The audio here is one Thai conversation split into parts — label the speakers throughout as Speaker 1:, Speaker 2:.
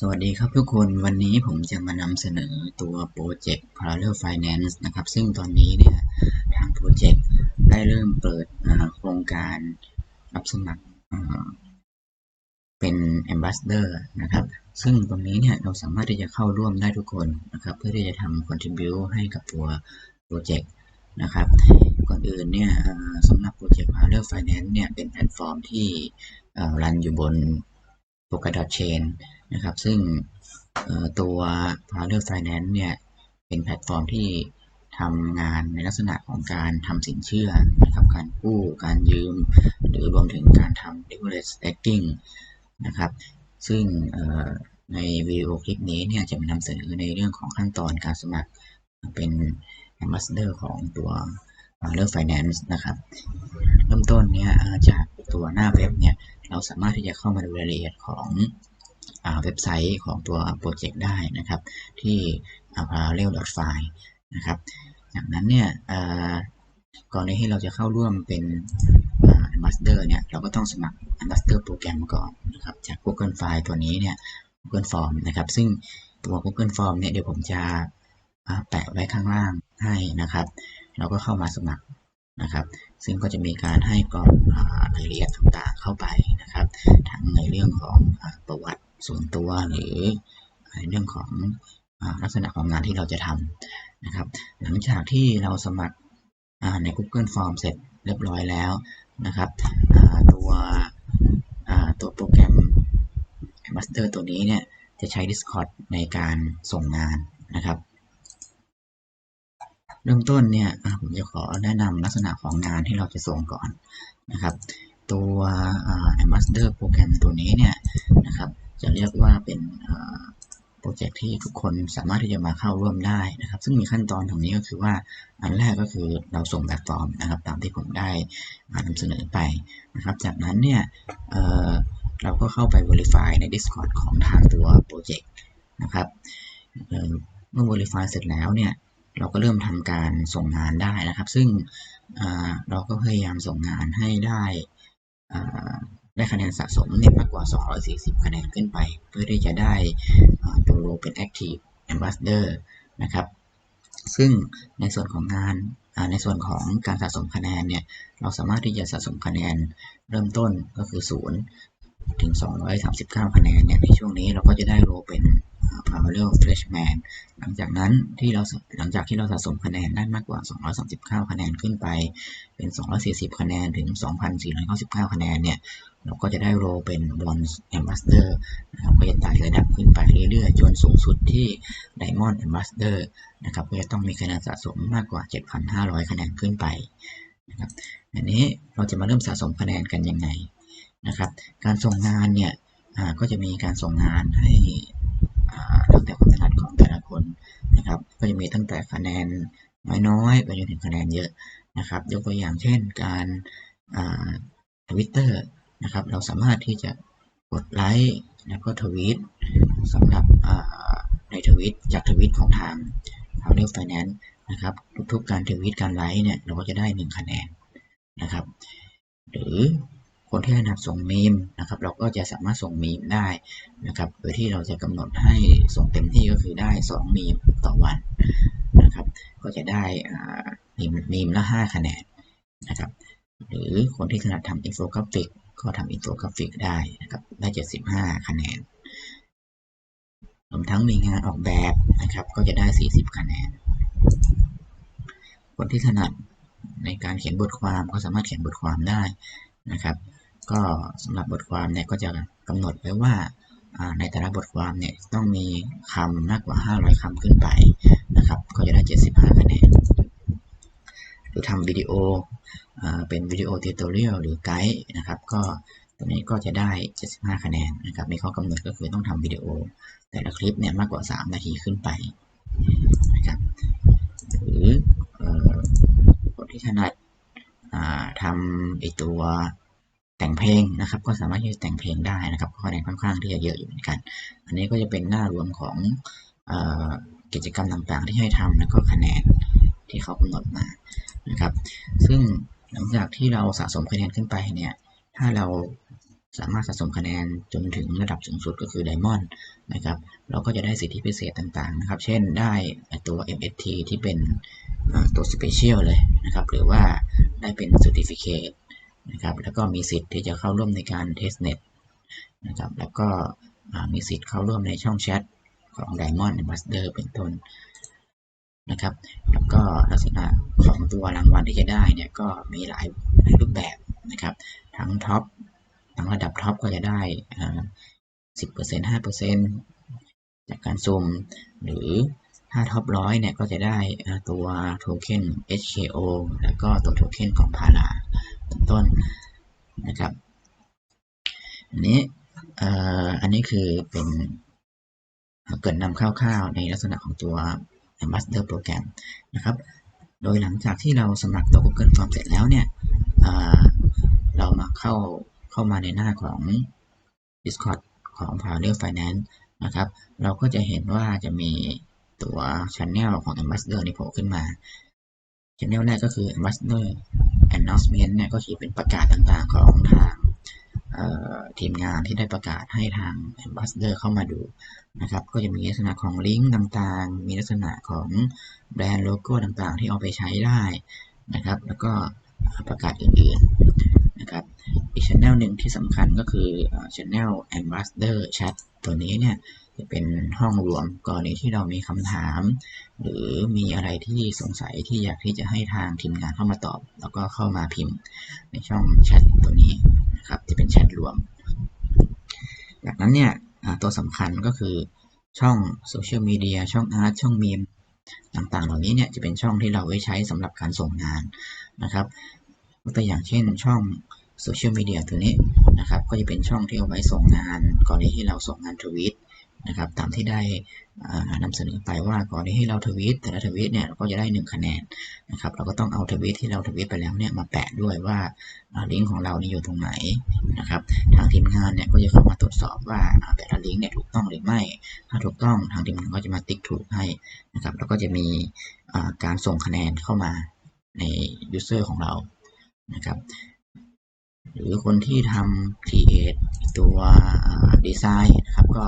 Speaker 1: สวัสดีครับทุกคนวันนี้ผมจะมานำเสนอตัวโปรเจกต์ Parallel Finance นะครับ ซึ่งตอนนี้เนี่ยทางโปรเจกต์ได้เริ่มเปิดโครงการรับสมัครเป็น Ambassador นะครับ ซึ่งตรงนี้เนี่ยเราสามารถที่จะเข้าร่วมได้ทุกคนนะครับ เพื่อที่จะทำ contribute ให้กับตัวโปรเจกต์นะครับก่อนอื่นเนี่ยสำหรับโปรเจกต์ Parallel Finance เนี่ยเป็นแพลตฟอร์มที่รันอยู่บน Polkadot Chain นะครับ ซึ่งตัว Parallel Finance เนี่ย เป็นแพลตฟอร์มที่ทำงานในลักษณะของการทำสินเชื่อนะครับการกู้การยืม หรือรวมถึงการทำ leverage stacking นะครับ ซึ่งในวิดีโอคลิปนี้เนี่ย จะมานำเสนอในเรื่องของขั้นตอนการสมัครเป็น Ambassador ของตัว Parallel Finance นะครับ เริ่มต้นเนี่ยจากตัวหน้าเว็บเนี่ย เราสามารถที่จะเข้ามาดูรายละเอียดของ เว็บไซต์ของตัวโปรเจกต์ได้นะครับ ที่ parallel file นะครับจากนั้นเนี่ยก่อนที่เราจะเข้าร่วมเป็น Ambassador เนี่ยเราก็ต้องสมัคร Ambassador โปรแกรมก่อนนะครับจาก Google File ตัวนี้เนี่ย Google Form นะครับ ซึ่งตัว Google Form เนี่ยเดี๋ยวผมจะแปะไว้ข้างล่างให้นะครับ เราก็เข้ามาสมัครนะครับ ซึ่งก็จะมีการให้กรอกรายละเอียดต่างๆเข้าไปนะครับ ทั้งในเรื่องของประวัติ ส่วนตัวหรือในเรื่องของลักษณะของงานที่เราจะทำนะครับ หลังจากที่เราสมัครใน Google Form เสร็จเรียบร้อยแล้วนะครับตัวตัวโปรแกรม Master ตัวนี้เนี่ยจะใช้ Discord ในการส่งงานนะครับ เริ่มต้นเนี่ยผมจะขอแนะนำลักษณะของงานที่เราจะส่งก่อนนะครับ ตัว Ambassador โปรแกรมตัวนี้เนี่ยนะครับ จะเรียกว่าเป็นโปรเจกต์ที่ทุกคนสามารถที่จะมาเข้าร่วมได้นะครับ ซึ่งมีขั้นตอนตรงนี้ก็คือว่าอันแรกก็คือเราส่งแบบฟอร์มนะครับ ตามที่ผมได้นำเสนอไปนะครับ จากนั้นเนี่ยเเราก็เข้าไป Verify ใน Discord ของทางตัวโปรเจกต์นะครับเมื่อ Verify เสร็จแล้วเนี่ยเราก็เริ่มทำการส่งงานได้นะครับ ซึ่งเราก็พยายามส่งงานให้ได้ ได้คะแนนสะสมเนี่ยมากกว่า 240 คะแนนขึ้นไป เพื่อที่จะได้ตัวโรเป็น Active Ambassador นะครับ ซึ่งในส่วนของงานในส่วนของการสะสมคะแนนเนี่ยเราสามารถที่จะสะสมคะแนนเริ่มต้นก็คือ 0 ถึง 239 คะแนนเนี่ยในช่วงนี้เราก็จะได้โรเป็น Parallel Freshman หลังจากนั้นที่เราหลังจากที่เราสะสมคะแนนได้มากกว่า 239 คะแนนขึ้นไปเป็น 240 คะแนนถึง 2,499 คะแนนเนี่ย เราก็จะได้โรเป็น Bronze Ambassador นะครับก็จะไต่ระดับขึ้นไปเรื่อยๆ จนสูงสุดที่ Diamond Ambassador นะครับก็จะต้องมีคะแนนสะสมมากกว่า 7,500 คะแนนขึ้นไปนะครับอันนี้เราจะมาเริ่มสะสมคะแนนกันยังไงนะครับ การส่งงานเนี่ยก็จะมีการส่งงานให้แล้วแต่ความถนัดของแต่ละคนนะครับ ก็จะมีตั้งแต่คะแนนน้อยๆไปจนถึงคะแนนเยอะนะครับ ยกตัวอย่างเช่นการทวิตเตอร์ นะครับ เราสามารถที่จะกดไลค์แล้วก็ทวีตสำหรับในทวิตจากทวิตของทางทางเรียกไฟแนนซ์นะครับ ทุกๆการทวิตการไลค์เนี่ยเราก็จะได้ 1 คะแนนนะครับ หรือคนที่ถนัดส่งมีมนะครับ เราก็จะสามารถส่งมีมได้นะครับ โดยที่เราจะกำหนดให้ส่งเต็มที่ก็คือได้ 2 มีมต่อวันนะครับ ก็จะได้มีมมีมละ 5 คะแนนนะครับ หรือคนที่ถนัดทำอินโฟกราฟิก ก็ทำอินโฟกราฟิกได้นะครับ ได้ 75 คะแนนรวมทั้งมีงานออกแบบนะครับ ก็จะได้ 40 คะแนน คนที่ถนัดในการเขียนบทความก็สามารถเขียนบทความได้นะครับ ก็สำหรับบทความเนี่ยก็จะกำหนดไว้ว่าในแต่ละบทความเนี่ยต้องมีคำมากกว่า 500คำขึ้นไปนะครับ ก็จะได้ 75 คะแนน รือทำวิดีโอเป็นวิดีโอเทิวตอเรียลหรือไกด์นะครับ ก็ตัวนี้ก็จะได้ 75 คะแนนนะครับมีข้อกำหนดก็คือต้องทำวิดีโอ แต่ละคลิปเนี่ยมากกว่า 3 นาทีขึ้นไปนะครับหรือคนที่ถนัดทำไอตัวแต่งเพลงนะครับ ก็สามารถที่จะแต่งเพลงได้นะครับคะแนนค่อนข้างที่จะเยอะอยู่เหมือนกัน อันนี้ก็จะเป็นหน้ารวมของกิจกรรมต่างๆ ที่ให้ทำแล้วก็คะแนนที่เขากำหนดมา นะครับ ซึ่งหลังจากที่เราสะสมคะแนนขึ้นไปเนี่ย ถ้าเราสามารถสะสมคะแนนจนถึงระดับสูงสุดก็คือ Diamond นะครับ เราก็จะได้สิทธิพิเศษต่างๆนะครับ เช่นได้ตัว MST ที่เป็นตัว Special เลยนะครับ หรือว่าได้เป็น Certificate นะครับ แล้วก็มีสิทธิ์ที่จะเข้าร่วมในการ Testnet นะครับ แล้วก็มีสิทธิ์เข้าร่วมในช่องแชทของ Diamond Ambassador เป็นต้น นะครับ แล้วก็ลักษณะของตัวรางวัลที่จะได้เนี่ยก็มีหลายรูปแบบนะครับ ทั้งท็อปทั้งระดับท็อปก็จะได้สิบเปอร์เซ็นต์ห้าเปอร์เซ็นต์จากการซุ่มหรือถ้าท็อปร้อยเนี่ยก็จะได้ตัวโทเค็น HKO แล้วก็ตัวโทเค็นของพาราเป็นต้นนะครับอันนี้อันนี้คือเป็นเกรินนำคร่าวๆในลักษณะของตัว Ambassador Program นะครับ โดยหลังจากที่เราสมัครตัว Google Form เสร็จแล้วเนี่ยเรามาเข้าเข้ามาในหน้าของ Discord ของ Parallel Finance นะครับ เราก็จะเห็นว่าจะมีตัว Channel ของ Ambassador นี่โผล่ขึ้นมา Channel แรกก็คือ Ambassador Announcement เนี่ยก็คือเป็นประกาศต่างๆของทาง ทีมงานที่ได้ประกาศให้ทาง Ambassador เข้ามาดูนะครับ ก็จะมีลักษณะของลิงก์ต่างๆ มีลักษณะของแบรนด์โลโก้ต่างๆ ที่เอาไปใช้ได้นะครับ แล้วก็ประกาศอื่นๆนะครับ อีกช anel หนึ่งที่สำคัญก็คือช anel ambassador chat ตัวนี้เนี่ยจะเป็นห้องรวมกรณีที่เรามีคำถาม หรือมีอะไรที่สงสัยที่อยากที่จะให้ทางทีมงานเข้ามาตอบ แล้วก็เข้ามาพิมพ์ในช่องแชทตัวนี้นะครับจะเป็น วม จากนั้นเนี่ยตัวสำคัญก็คือช่องโซเชียลมีเดียช่องอาร์ตช่องมีมต่างๆ เหล่านี้เนี่ยจะเป็นช่องที่เราไว้ใช้สำหรับการส่งงานนะครับตัวอย่างเช่นช่องโซเชียลมีเดียตัวนี้นะครับก็จะเป็นช่องที่เอาไว้ส่งงานกรณีที่เราส่งงานทวิต นะครับตามที่ได้อ่านำเสนอไปว่ากรณีที่เราทวิตแต่ละทวิตเนี่ยก็จะได้ 1 คะแนนนะครับเราก็ต้องเอาทวิตที่เราทวิตไปแล้วเนี่ยมาแปะด้วยว่าลิงก์ของเรานี่อยู่ตรงไหนนะครับทางทีมงานเนี่ยก็จะเข้ามาตรวจสอบว่าแต่ละลิงก์เนี่ยถูกต้องหรือไม่ ถ้าถูกต้องทางทีมงานก็จะมาติ๊กถูกให้นะครับแล้วก็จะมีการส่งคะแนนเข้ามาใน user ของเรานะครับ หรือคนที่ทำ create ตัวดีไซน์นะครับก็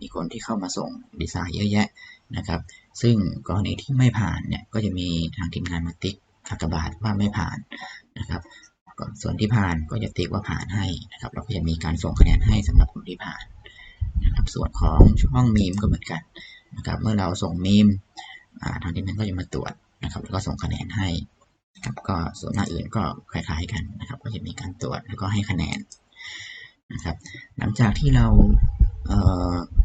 Speaker 1: มีคนที่เข้ามาส่งดีไซน์เยอะแยะนะครับ ซึ่งกรณีที่ไม่ผ่านเนี่ยก็จะมีทางทีมงานมาติ๊กกากบาทว่าไม่ผ่านนะครับส่วนที่ผ่านก็จะติ๊กว่าผ่านให้นะครับเราก็จะมีการส่งคะแนนให้สำหรับคนที่ผ่านนะครับส่วนของช่องมีมก็เหมือนกันนะครับเมื่อเราส่งมีมทางทีมงานก็จะมาตรวจนะครับแล้วก็ส่งคะแนนให้ ครับก็ส่วนหน้าอื่นก็คล้ายๆกันนะครับ ก็จะมีการตรวจแล้วก็ให้คะแนนนะครับ หลังจากที่เราเ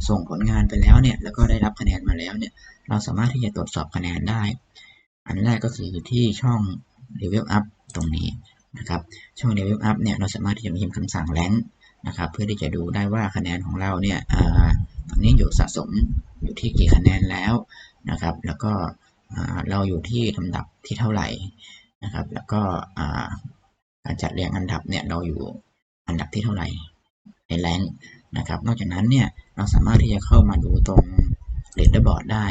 Speaker 1: ส่งผลงานไปแล้วเนี่ยแล้วก็ได้รับคะแนนมาแล้วเนี่ยเราสามารถที่จะตรวจสอบคะแนนได้ อันแรกก็คือที่ช่อง level up ตรงนี้นะครับช่อง level up เนี่ยเราสามารถที่จะพิมพ์คำสั่งแรงนะครับเพื่อที่จะดูได้ว่าคะแนนของเราเนี่ยอตอนนี้อยู่สะสมอยู่ที่กี่คะแนนแล้วนะครับ แล้วก็ เราอยู่ที่ลำดับที่เท่าไหร่นะครับ แล้วก็การจัดเรียงอันดับเนี่ยเราอยู่อันดับที่เท่าไหร่ในแรงนะครับ นอกจากนั้นเนี่ยเราสามารถที่จะเข้ามาดูตรงเรดเดอร์บอร์ดได้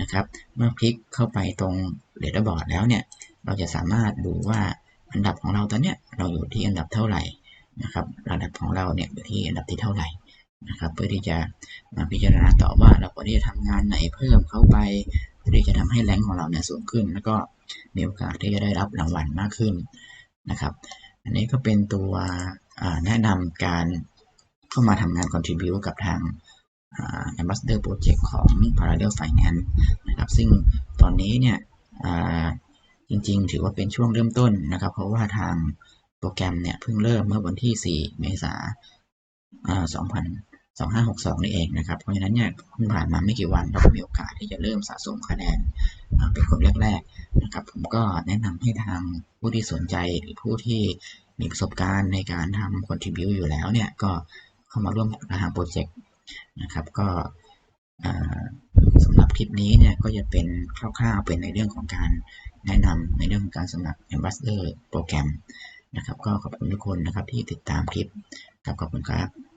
Speaker 1: นะครับ เมื่อคลิกเข้าไปตรงเรดเดอร์บอร์ดแล้วเนี่ยเราจะสามารถดูว่าอันดับของเราตอนเนี้ยเราอยู่ที่อันดับเท่าไหร่นะครับ ระดับของเราเนี่ยอยู่ที่อันดับที่เท่าไหร่นะครับ เพื่อที่จะมาพิจารณาต่อว่าเราควรที่จะทำงานไหนเพิ่มเข้าไป พื่อที่จะทำให้แรงของเราเนี่ยสูงขึ้น แล้วก็มีโอกาสที่จะได้รับรางวัลมากขึ้นนะครับ อันนี้ก็เป็นตัวแนะนำการเข้ามาทำงาน contribute กับทาง Ambassador Project ของ Parallel Finance นะครับ ซึ่งตอนนี้เนี่ยจริงๆ ถือว่าเป็นช่วงเริ่มต้นนะครับ เพราะว่าทางโปรแกรมเนี่ยเพิ่งเริ่มเมื่อวันที่ 4 เมษายน 2562 นี่เองนะครับ เพราะฉะนั้นเนี่ยเพิ่งผ่านมาไม่กี่วันเราก็มีโอกาสที่จะเริ่มสะสมคะแนนเป็นคนแรกๆนะครับ ผมก็แนะนำให้ทางผู้ที่สนใจหรือผู้ที่มีประสบการณ์ในการทำ contribute อยู่แล้วเนี่ยก็เข้ามาร่วมทางโปรเจกต์นะครับก็สำหรับคลิปนี้เนี่ยก็จะเป็นคร่าวๆเป็นในเรื่องของการแนะนำในเรื่องของการสมัคร Ambassador โปรแกรมนะครับ ก็ขอบคุณทุกคนนะครับที่ติดตามคลิปครับขอบคุณครับ